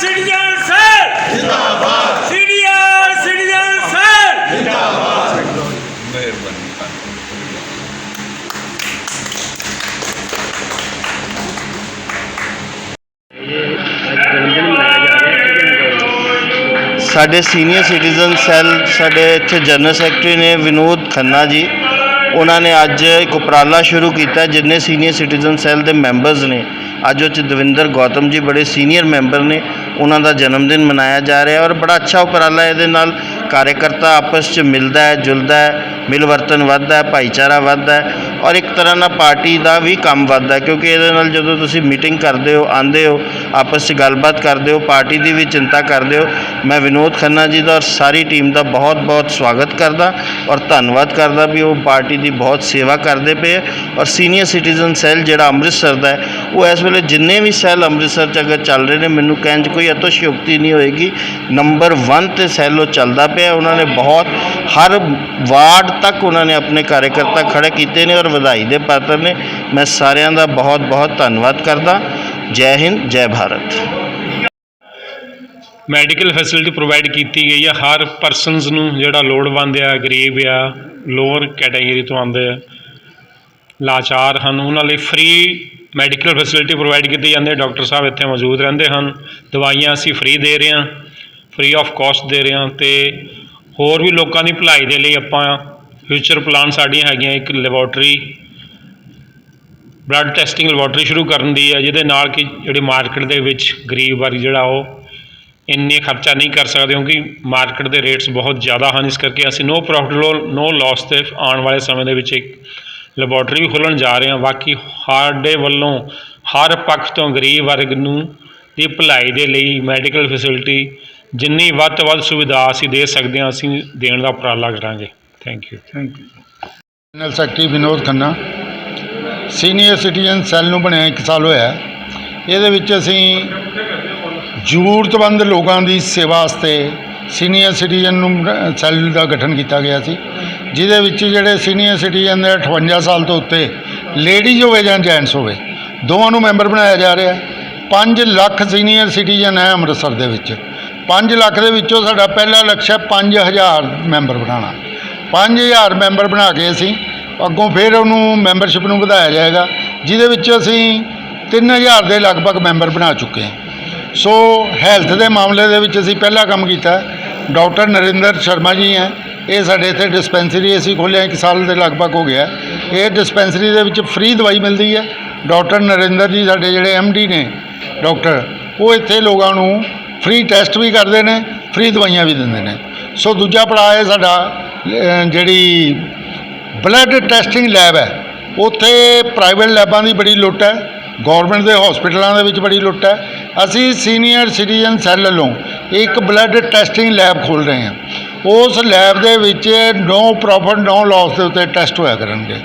Citizen sir ਜਿੰਦਾਬਾਦ। Senior ਸਾਡੇ senior citizen cell ਸਾਡੇ ਇੱਥੇ ਜਨਰਲ ਸੈਕਟਰੀ ਨੇ ਵਿਨੋਦ ਖੰਨਾ ਜੀ, ਉਹਨਾਂ ਨੇ ਅੱਜ ਇੱਕ ਉਪਰਾਲਾ ਸ਼ੁਰੂ ਕੀਤਾ ਜਿੰਨੇ ਸੀਨੀਅਰ ਸਿਟੀਜ਼ਨ ਸੈੱਲ ਦੇ ਮੈਂਬਰਸ ਨੇ। ਅੱਜ ਉਹ 'ਚ ਦਵਿੰਦਰ ਗੌਤਮ ਜੀ ਬੜੇ ਸੀਨੀਅਰ ਮੈਂਬਰ ਨੇ। ਉਹਨਾਂ ਦਾ ਜਨਮ ਦਿਨ ਮਨਾਇਆ ਜਾ ਰਿਹਾ ਔਰ ਬੜਾ ਅੱਛਾ ਉਪਰਾਲਾ ਇਹਦੇ ਨਾਲ ਕਾਰਜਕਰਤਾ ਆਪਸ 'ਚ ਮਿਲਦਾ ਹੈ, ਜੁਲਦਾ ਹੈ, ਮਿਲਵਰਤਨ ਵੱਧਦਾ ਹੈ, ਭਾਈਚਾਰਾ ਵੱਧਦਾ ਹੈ ਔਰ ਇੱਕ ਤਰ੍ਹਾਂ ਨਾਲ ਪਾਰਟੀ ਦਾ ਵੀ ਕੰਮ ਵੱਧਦਾ ਕਿਉਂਕਿ ਇਹਦੇ ਨਾਲ ਜਦੋਂ ਤੁਸੀਂ ਮੀਟਿੰਗ ਕਰਦੇ ਹੋ, ਆਉਂਦੇ ਹੋ, ਆਪਸ 'ਚ ਗੱਲਬਾਤ ਕਰਦੇ ਹੋ, ਪਾਰਟੀ ਦੀ ਵੀ ਚਿੰਤਾ ਕਰਦੇ ਹੋ, ਮੈਂ ਵਿਨੋਦ ਖੰਨਾ ਜੀ ਦਾ ਔਰ ਸਾਰੀ ਟੀਮ ਦਾ ਬਹੁਤ-ਬਹੁਤ ਸਵਾਗਤ ਕਰਦਾ ਔਰ ਧੰਨਵਾਦ ਕਰਦਾ ਵੀ ਉਹ ਪਾਰਟੀ ਦੀ ਬਹੁਤ ਸੇਵਾ ਕਰਦੇ ਪਏ ਔਰ ਸੀਨੀਅਰ ਸਿਟੀਜ਼ਨ ਸੈੱਲ ਜਿਹੜਾ ਅੰਮ੍ਰਿਤਸਰ ਦਾ ਉਹ ਇਸ ਵੇਲੇ ਜਿੰਨੇ ਵੀ ਸੈੱਲ ਅੰਮ੍ਰਿਤਸਰ 'ਚ ਅਗਰ ਚੱਲ ਰਹੇ ਨੇ, ਮੈਨੂੰ ਕਹਿਣ 'ਚ ਕੋਈ ਅਤਿਸ਼ਯੋਕਤੀ ਨਹੀਂ ਹੋਏਗੀ। ਨੰਬਰ 1 ਤੇ ਸੈੱਲ ਚੱਲਦਾ ਪਿਆ। ਉਹਨਾਂ ਨੇ ਬਹੁਤ, ਹਰ ਵਾਰਡ ਤੱਕ ਉਹਨਾਂ ਨੇ ਆਪਣੇ ਕਾਰਜਕਰਤਾ ਖੜੇ ਕੀਤੇ ਨੇ ਔਰ ਵਧਾਈ ਦੇ ਪਾਤਰ ਨੇ। ਮੈਂ ਸਾਰਿਆਂ ਦਾ ਬਹੁਤ-ਬਹੁਤ ਧੰਨਵਾਦ ਕਰਦਾ। ਜੈ ਹਿੰਦ, ਜੈ ਭਾਰਤ। ਮੈਡੀਕਲ ਫੈਸਿਲਿਟੀ ਪ੍ਰੋਵਾਈਡ ਕੀਤੀ ਗਈ ਆ। ਹਰ ਪਰਸਨਸ ਨੂੰ ਜਿਹੜਾ ਲੋੜਵੰਦ ਆ, ਗਰੀਬ ਆ ਲੋਅਰ ਕੈਟਾਗਰੀ ਤੋਂ ਆਉਂਦੇ ਆ, ਲਾਚਾਰ ਹਨ। ਉਹਨਾਂ ਲਈ ਫ੍ਰੀ ਮੈਡੀਕਲ ਫੈਸਿਲਿਟੀ ਪ੍ਰੋਵਾਈਡ ਕੀਤੀ ਜਾਂਦੀ ਹੈ। ਡਾਕਟਰ ਸਾਹਿਬ ਇੱਥੇ ਮੌਜੂਦ ਰਹਿੰਦੇ ਹਨ। ਦਵਾਈਆਂ ਅਸੀਂ ਫ੍ਰੀ ਦੇ ਰਹੇ ਹਾਂ। ਫ੍ਰੀ ਆਫ ਕਾਸਟ ਦੇ ਰਹੇ ਹਾਂ ਤੇ ਹੋਰ ਵੀ ਲੋਕਾਂ ਦੀ ਭਲਾਈ ਦੇ ਲਈ ਆਪਾਂ ਫਿਊਚਰ ਪਲਾਨ ਸਾਡੀਆਂ ਹੈਗੀਆਂ। ਇੱਕ ਲੈਬੋਰਟਰੀ ਬਲੱਡ ਟੈਸਟਿੰਗ ਲੈਬੋਰਟਰੀ ਸ਼ੁਰੂ ਕਰਨ ਦੀ ਹੈ, ਜਿਹਦੇ ਨਾਲ ਕਿ ਜਿਹੜੀ ਮਾਰਕੀਟ ਦੇ ਵਿੱਚ ਗਰੀਬ ਵਰਗ ਜਿਹੜਾ ਉਹ ਇੰਨੇ ਖਰਚਾ ਨਹੀਂ ਕਰ ਸਕਦੇ, ਕਿਉਂਕਿ ਮਾਰਕੀਟ ਦੇ ਰੇਟਸ ਬਹੁਤ ਜ਼ਿਆਦਾ ਹਨ। ਇਸ ਕਰਕੇ ਅਸੀਂ ਨੋ ਪ੍ਰੋਫਿਟ ਲੋ ਨੋ ਲਾਸ ਤੇ ਆਉਣ ਵਾਲੇ ਸਮੇਂ ਦੇ ਵਿੱਚ ਇੱਕ ਲੈਬੋਰਟਰੀ ਵੀ ਖੋਲ੍ਹਣ ਜਾ ਰਹੇ ਹਾਂ। ਬਾਕੀ ਸਾਡੇ ਵੱਲੋਂ ਹਰ ਪੱਖ ਤੋਂ ਗਰੀਬ ਵਰਗ ਨੂੰ ਦੀ ਭਲਾਈ ਦੇ ਲਈ ਮੈਡੀਕਲ ਫੈਸਿਲਿਟੀ ਜਿੰਨੀ ਵੱਧ ਤੋਂ ਵੱਧ ਸੁਵਿਧਾ ਅਸੀਂ ਦੇ ਸਕਦੇ ਹਾਂ, ਅਸੀਂ ਦੇਣ ਦਾ ਉਪਰਾਲਾ ਕਰਾਂਗੇ। Thank you thank you general secretary Vinod Khanna senior citizen cell ਨੂੰ ਬਣਿਆ 1 ਸਾਲ ਹੋਇਆ ਇਹਦੇ ਵਿੱਚ ਅਸੀਂ ਜ਼ਰੂਰਤਮੰਦ ਲੋਕਾਂ ਦੀ ਸੇਵਾ ਵਾਸਤੇ ਸੀਨੀਅਰ ਸਿਟੀਜ਼ਨ ਨੂੰ ਸੈੱਲ ਦਾ ਗਠਨ ਕੀਤਾ ਗਿਆ ਸੀ। ਜਿਹਦੇ ਵਿੱਚ ਜਿਹੜੇ ਸੀਨੀਅਰ ਸਿਟੀਜ਼ਨ ਦੇ 58 ਸਾਲ ਤੋਂ ਉੱਤੇ ਲੇਡੀਜ਼ ਹੋਵੇ ਜਾਂ ਜੈਂਟਸ ਹੋਵੇ, ਦੋਵਾਂ ਨੂੰ ਮੈਂਬਰ ਬਣਾਇਆ ਜਾ ਰਿਹਾ ਹੈ। 5 ਲੱਖ ਸੀਨੀਅਰ ਸਿਟੀਜ਼ਨ ਹੈ ਅੰਮ੍ਰਿਤਸਰ ਦੇ ਵਿੱਚ। 5 ਲੱਖ ਦੇ ਵਿੱਚੋਂ ਸਾਡਾ ਪਹਿਲਾ ਲਕਸ਼ ਹੈ 5000 ਮੈਂਬਰ ਬਣਾਉਣਾ। 5000 ਮੈਂਬਰ ਬਣਾ ਕੇ ਅਸੀਂ ਅੱਗੋਂ ਫਿਰ ਉਹਨੂੰ ਮੈਂਬਰਸ਼ਿਪ ਨੂੰ ਵਧਾਇਆ ਜਾਏਗਾ, ਜਿਹਦੇ ਵਿੱਚ ਅਸੀਂ 3000 ਦੇ ਲਗਭਗ ਮੈਂਬਰ ਬਣਾ ਚੁੱਕੇ ਹਾਂ। ਸੋ ਹੈਲਥ ਦੇ ਮਾਮਲੇ ਦੇ ਵਿੱਚ ਅਸੀਂ ਪਹਿਲਾ ਕੰਮ ਕੀਤਾ ਡਾਕਟਰ ਨਰਿੰਦਰ ਸ਼ਰਮਾ ਜੀ ਹੈ। ਇਹ ਸਾਡੇ ਇੱਥੇ ਡਿਸਪੈਂਸਰੀ ਅਸੀਂ ਖੋਲ੍ਹਿਆ ਇੱਕ ਸਾਲ ਦੇ ਲਗਭਗ ਹੋ ਗਿਆ। ਇਹ ਡਿਸਪੈਂਸਰੀ ਦੇ ਵਿੱਚ ਫ੍ਰੀ ਦਵਾਈ ਮਿਲਦੀ ਹੈ। ਡਾਕਟਰ ਨਰਿੰਦਰ ਜੀ ਸਾਡੇ ਜਿਹੜੇ ਡੀ ਨੇ, ਡਾਕਟਰ, ਉਹ ਇੱਥੇ ਲੋਕਾਂ ਨੂੰ ਫ੍ਰੀ ਟੈਸਟ ਵੀ ਕਰਦੇ ਨੇ, ਫ੍ਰੀ ਦਵਾਈਆਂ ਵੀ ਦਿੰਦੇ ਨੇ। ਸੋ ਦੂਜਾ ਪੜਾਅ ਹੈ ਸਾਡਾ ਜਿਹੜੀ ਬਲੱਡ ਟੈਸਟਿੰਗ ਲੈਬ ਹੈ, ਉੱਥੇ ਪ੍ਰਾਈਵੇਟ ਲੈਬਾਂ ਦੀ ਬੜੀ ਲੁੱਟ ਹੈ। ਗਵਰਨਮੈਂਟ ਦੇ ਹਸਪੀਟਲਾਂ ਦੇ ਵਿੱਚ ਬੜੀ ਲੁੱਟ ਹੈ। ਅਸੀਂ ਸੀਨੀਅਰ ਸਿਟੀਜ਼ਨ ਸੈੱਲ ਵੱਲੋਂ ਇੱਕ ਬਲੱਡ ਟੈਸਟਿੰਗ ਲੈਬ ਖੋਲ੍ਹ ਰਹੇ ਹਾਂ। ਉਸ ਲੈਬ ਦੇ ਵਿੱਚ ਨੋ ਪ੍ਰੋਫਿਟ ਨੋ ਲਾਸ ਦੇ ਉੱਤੇ ਟੈਸਟ ਹੋਇਆ ਕਰਨਗੇ।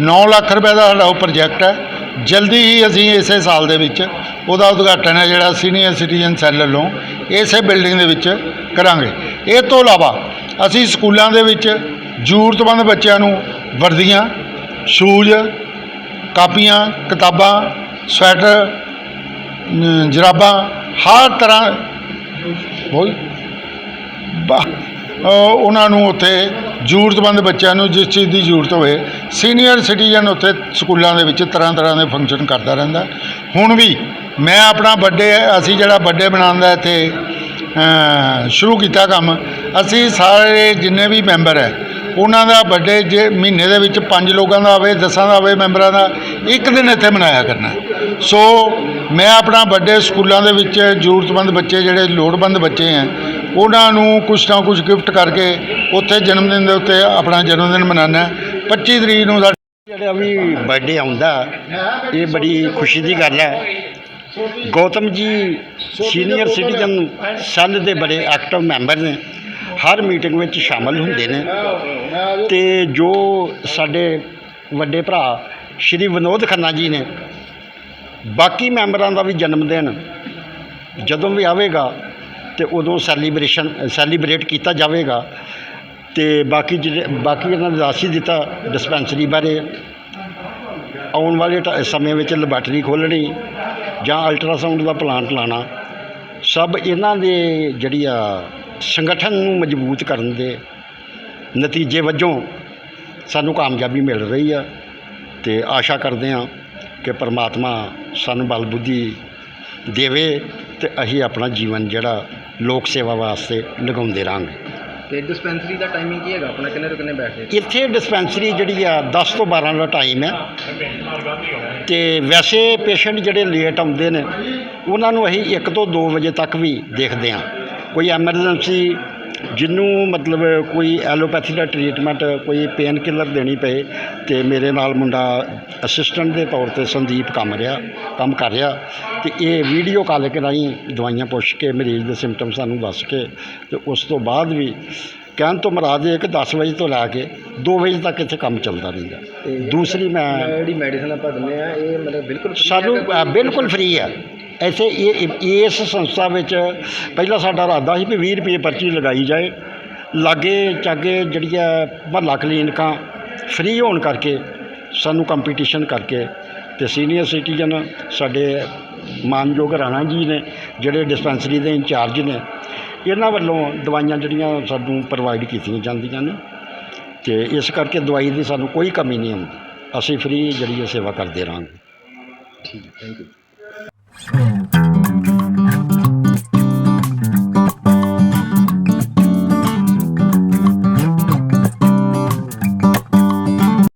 9 ਲੱਖ ਰੁਪਏ ਦਾ ਸਾਡਾ ਉਹ ਪ੍ਰੋਜੈਕਟ ਹੈ। ਜਲਦੀ ਹੀ ਅਸੀਂ ਇਸੇ ਸਾਲ ਦੇ ਵਿੱਚ ਉਹਦਾ ਉਦਘਾਟਨ ਹੈ ਜਿਹੜਾ ਸੀਨੀਅਰ ਸਿਟੀਜ਼ਨ ਸੈੱਲ ਵੱਲੋਂ ਇਸੇ ਬਿਲਡਿੰਗ ਦੇ ਵਿੱਚ ਕਰਾਂਗੇ। ਇਹ ਤੋਂ ਇਲਾਵਾ ਅਸੀਂ ਸਕੂਲਾਂ ਦੇ ਵਿੱਚ ਜ਼ਰੂਰਤਮੰਦ ਬੱਚਿਆਂ ਨੂੰ ਵਰਦੀਆਂ, ਸ਼ੂਜ਼, ਕਾਪੀਆਂ, ਕਿਤਾਬਾਂ, ਸਵੈਟਰ ਜਰਾਬਾਂ, ਹਰ ਤਰ੍ਹਾਂ ਬੋਲ। ਬਾ- ਉਹਨਾਂ ਨੂੰ ਉੱਥੇ ਜ਼ਰੂਰਤਮੰਦ ਬੱਚਿਆਂ ਨੂੰ ਜਿਸ ਚੀਜ਼ ਦੀ ਜ਼ਰੂਰਤ ਹੋਵੇ ਸੀਨੀਅਰ ਸਿਟੀਜ਼ਨ ਉੱਥੇ ਸਕੂਲਾਂ ਦੇ ਵਿੱਚ ਤਰ੍ਹਾਂ ਤਰ੍ਹਾਂ ਦੇ ਫੰਕਸ਼ਨ ਕਰਦਾ ਰਹਿੰਦਾ। ਹੁਣ ਵੀ ਮੈਂ ਆਪਣਾ ਬਰਥਡੇ ਅਸੀਂ ਜਿਹੜਾ ਬਰਥਡੇ ਬਣਾਉਂਦਾ ਇੱਥੇ ਸ਼ੁਰੂ ਕੀਤਾ ਕੰਮ, ਅਸੀਂ ਸਾਰੇ ਜਿੰਨੇ ਵੀ ਮੈਂਬਰ ਹੈ, ਉਹਨਾਂ ਦਾ ਬਰਥਡੇ ਜੇ ਮਹੀਨੇ ਦੇ ਵਿੱਚ ਪੰਜ ਲੋਕਾਂ ਦਾ ਆਵੇ, ਦਸਾਂ ਦਾ ਆਵੇ, ਮੈਂਬਰਾਂ ਦਾ, ਇੱਕ ਦਿਨ ਇੱਥੇ ਮਨਾਇਆ ਕਰਨਾ ਸੋ ਮੈਂ ਆਪਣਾ ਬਰਥਡੇ ਸਕੂਲਾਂ ਦੇ ਵਿੱਚ ਜ਼ਰੂਰਤਮੰਦ ਬੱਚੇ, ਜਿਹੜੇ ਲੋੜਵੰਦ ਬੱਚੇ ਹੈ ਉਹਨਾਂ ਨੂੰ ਕੁਛ ਨਾ ਕੁਛ ਗਿਫਟ ਕਰਕੇ ਉੱਥੇ ਜਨਮ ਦਿਨ ਦੇ ਉੱਤੇ ਆਪਣਾ ਜਨਮ ਦਿਨ ਮਨਾਉਣਾ 25 ਤਰੀਕ ਨੂੰ ਸਾਡਾ ਜਿਹੜਾ ਵੀ ਬਰਥਡੇ ਆਉਂਦਾ, ਇਹ ਬੜੀ ਖੁਸ਼ੀ ਦੀ ਗੱਲ ਹੈ। ਗੌਤਮ ਜੀ ਸੀਨੀਅਰ ਸਿਟੀਜ਼ਨ ਸੈੱਲ ਦੇ ਬੜੇ ਐਕਟਿਵ ਮੈਂਬਰ ਨੇ। ਹਰ ਮੀਟਿੰਗ ਵਿੱਚ ਸ਼ਾਮਲ ਹੁੰਦੇ ਨੇ। ਤੇ ਜੋ ਸਾਡੇ ਵੱਡੇ ਭਰਾ ਸ਼੍ਰੀ ਵਿਨੋਦ ਖੰਨਾ ਜੀ ਨੇ, ਬਾਕੀ ਮੈਂਬਰਾਂ ਦਾ ਵੀ ਜਨਮ ਦਿਨ ਜਦੋਂ ਵੀ ਆਵੇਗਾ ਅਤੇ ਉਦੋਂ ਸੈਲੀਬ੍ਰੇਸ਼ਨ ਸੈਲੀਬ੍ਰੇਟ ਕੀਤਾ ਜਾਵੇਗਾ। ਅਤੇ ਬਾਕੀ ਜਿਹੜੇ, ਬਾਕੀ ਇਹਨਾਂ ਨੇ ਦੱਸ ਹੀ ਦਿੱਤਾ ਡਿਸਪੈਂਸਰੀ ਬਾਰੇ। ਆਉਣ ਵਾਲੇ ਟ- ਸਮੇਂ ਵਿੱਚ ਲੈਬਾਰਟਰੀ ਖੋਲ੍ਹਣੀ ਜਾਂ ਅਲਟਰਾਸਾਊਂਡ ਦਾ ਪਲਾਂਟ ਲਾਣਾ ਸਭ ਇਹਨਾਂ ਦੇ ਜਿਹੜੀ ਆ ਸੰਗਠਨ ਨੂੰ ਮਜ਼ਬੂਤ ਕਰਨ ਦੇ ਨਤੀਜੇ ਵਜੋਂ ਸਾਨੂੰ ਕਾਮਯਾਬੀ ਮਿਲ ਰਹੀ ਆ। ਤੇ ਆਸ਼ਾ ਕਰਦੇ ਹਾਂ ਕਿ ਪਰਮਾਤਮਾ ਸਾਨੂੰ ਬਲ ਬੁੱਧੀ ਦੇਵੇ ਤੇ ਅਸੀਂ ਆਪਣਾ ਜੀਵਨ ਜਿਹੜਾ ਲੋਕ ਸੇਵਾ ਵਾਸਤੇ ਲਗਾਉਂਦੇ ਰਹਾਂਗੇ। ਤੇ ਡਿਸਪੈਂਸਰੀ ਦਾ ਟਾਈਮਿੰਗ ਕੀ ਹੈਗਾ? ਆਪਣਾ ਕਿੰਨੇ ਤੋਂ ਕਿੰਨੇ ਬੈਠਦੇ ਇੱਥੇ ਡਿਸਪੈਂਸਰੀ ਜਿਹੜੀ ਆ 10 ਤੋਂ 12 ਦਾ ਟਾਈਮ ਹੈ। ਤੇ ਵੈਸੇ ਪੇਸ਼ੈਂਟ ਜਿਹੜੇ ਲੇਟ ਆਉਂਦੇ ਨੇ ਉਹਨਾਂ ਨੂੰ ਅਸੀਂ 1 ਤੋਂ 2 ਵਜੇ ਤੱਕ ਵੀ ਦੇਖਦੇ ਹਾਂ। ਕੋਈ ਐਮਰਜੈਂਸੀ ਜਿਹਨੂੰ ਮਤਲਬ ਕੋਈ ਐਲੋਪੈਥੀ ਦਾ ਟ੍ਰੀਟਮੈਂਟ ਕੋਈ ਪੇਨ ਕਿਲਰ ਦੇਣੀ ਪਏ ਤੇ ਮੇਰੇ ਨਾਲ ਮੁੰਡਾ ਅਸਿਸਟੈਂਟ ਦੇ ਤੌਰ ਤੇ ਸੰਦੀਪ ਕੰਮ ਰਿਹਾ ਕੰਮ ਕਰ ਰਿਹਾ ਤੇ ਇਹ ਵੀਡੀਓ ਕਾਲ ਕੇ ਰਾਹੀਂ ਦਵਾਈਆਂ ਪੁੱਛ ਕੇ ਮਰੀਜ਼ ਦੇ ਸਿੰਪਟਮ ਸਾਨੂੰ ਦੱਸ ਕੇ ਤੇ ਉਸ ਤੋਂ ਬਾਅਦ ਵੀ ਕਹਿਣ ਤੋਂ ਮਰਾਦ ਇਹ ਕਿ 10 ਵਜੇ ਤੋਂ ਲੈ ਕੇ 2 ਵਜੇ ਤੱਕ ਇੱਥੇ ਕੰਮ ਚੱਲਦਾ ਰਹਿੰਦਾ। ਦੂਸਰੀ ਮੈਂ ਜਿਹੜੀ ਮੈਡੀਸਨ ਆਪਾਂ ਦਿੰਦੇ ਆ ਇਹ ਮਤਲਬ ਬਿਲਕੁਲ ਸਾਨੂੰ ਬਿਲਕੁਲ ਫ੍ਰੀ ਹੈ। ਇੱਥੇ ਇਹ ਇਸ ਸੰਸਥਾ ਵਿੱਚ ਪਹਿਲਾਂ ਸਾਡਾ ਇਰਾਦਾ ਸੀ ਵੀ 20 ਰੁਪਏ ਪਰਚੀ ਲਗਾਈ ਜਾਏ। ਲਾਗੇ ਚਾਗੇ ਜਿਹੜੀ ਹੈ ਮਹੱਲਾ ਕਲੀਨਿਕਾਂ ਫ੍ਰੀ ਹੋਣ ਕਰਕੇ ਸਾਨੂੰ ਕੰਪੀਟੀਸ਼ਨ ਕਰਕੇ ਤੇ ਸੀਨੀਅਰ ਸਿਟੀਜ਼ਨ ਸਾਡੇ ਮਾਨਯੋਗ ਰਾਣਾ ਜੀ ਨੇ, ਜਿਹੜੇ ਡਿਸਪੈਂਸਰੀ ਦੇ ਇੰਚਾਰਜ ਨੇ, ਇਹਨਾਂ ਵੱਲੋਂ ਦਵਾਈਆਂ ਜਿਹੜੀਆਂ ਸਾਨੂੰ ਪ੍ਰੋਵਾਈਡ ਕੀਤੀਆਂ ਜਾਂਦੀਆਂ ਨੇ ਤੇ ਇਸ ਕਰਕੇ ਦਵਾਈ ਦੀ ਸਾਨੂੰ ਕੋਈ ਕਮੀ ਨਹੀਂ ਹੁੰਦੀ ਅਸੀਂ ਫ੍ਰੀ ਜਿਹੜੀ ਹੈ ਸੇਵਾ ਕਰਦੇ ਰਹਾਂਗੇ। ਠੀਕ ਥੈਂਕ ਯੂ Oh.